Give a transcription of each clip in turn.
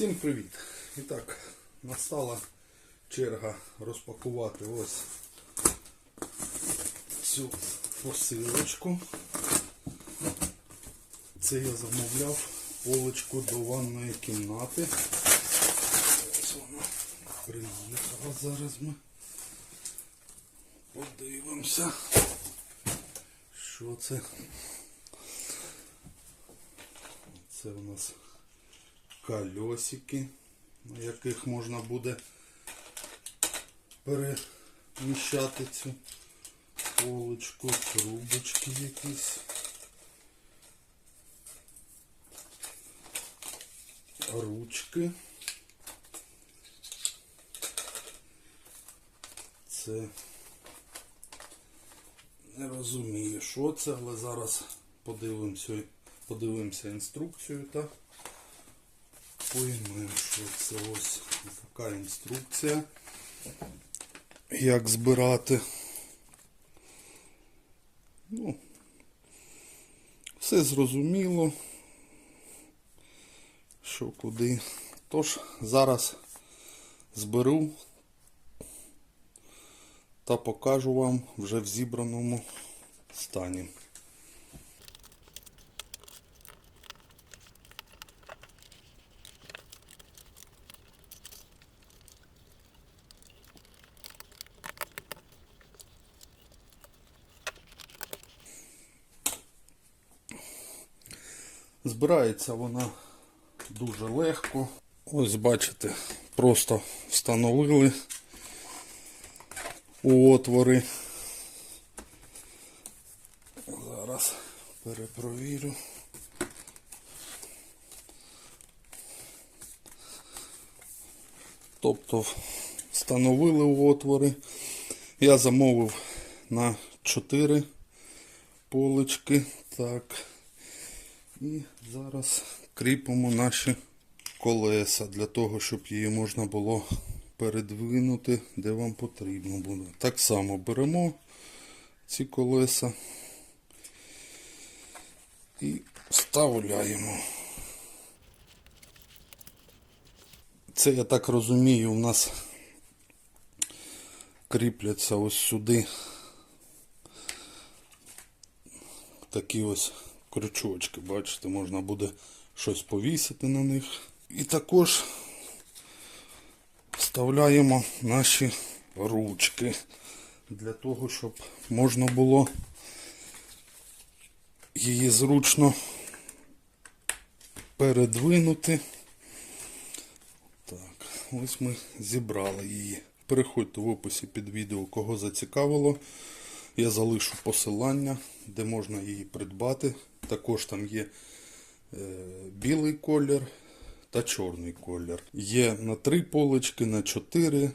Всім привіт! І так, настала черга розпакувати ось цю посилочку. Це я замовляв полочку до ванної кімнати. Ось вона приїхала. Зараз ми подивимося, що це. Це у нас колесики, на яких можна буде переміщати цю полочку, трубочки якісь. Ручки. Це не розумію, що це, але зараз подивимося, подивимося інструкцію та поймемо, що це ось така інструкція. Як збирати. Ну, все зрозуміло, що куди. Тож зараз зберу та покажу вам вже в зібраному стані. Збирається вона дуже легко. Ось бачите, просто встановили у отвори. Зараз перепровірю. Тобто встановили у отвори. Я замовив на 4 полички. Так. І зараз кріпимо наші колеса для того, щоб її можна було передвинути, де вам потрібно буде. Так само беремо ці колеса і вставляємо. Це, я так розумію, у нас кріпляться ось сюди такі ось крючочки, бачите, можна буде щось повісити на них. І також вставляємо наші ручки для того, щоб можна було її зручно передвинути. Так, ось ми зібрали її. Переходьте в описі під відео, кого зацікавило. Я залишу посилання, де можна її придбати. Також там є е, білий колір та чорний колір. Є на три полочки, на 4.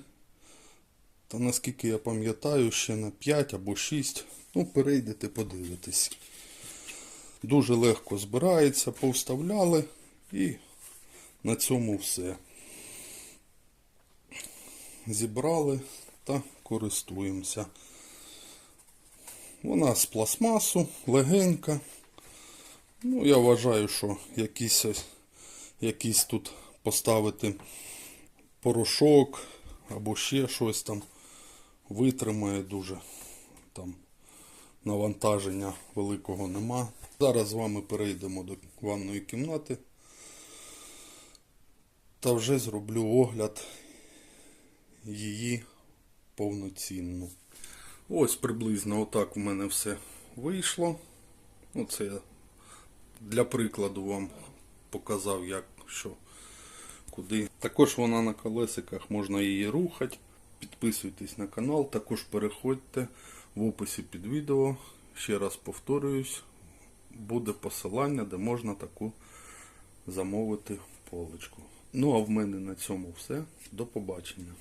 Та наскільки я пам'ятаю, ще на 5 або 6. Ну, перейдете, подивитесь. Дуже легко збирається, повставляли і на цьому все. Зібрали та користуємося. Вона з пластмасу, легенька. Ну, я вважаю, що якийсь, якийсь тут поставити порошок або ще щось там витримає дуже. Там навантаження великого нема. Зараз з вами перейдемо до ванної кімнати та вже зроблю огляд її повноцінну. Ось приблизно отак в мене все вийшло. Ну, це я для прикладу вам показав, як що, куди. Також вона на колесиках, можна її рухати. Підписуйтесь на канал, також переходьте в описі під відео. Ще раз повторююсь, буде посилання, де можна таку замовити полочку. Ну а в мене на цьому все. До побачення.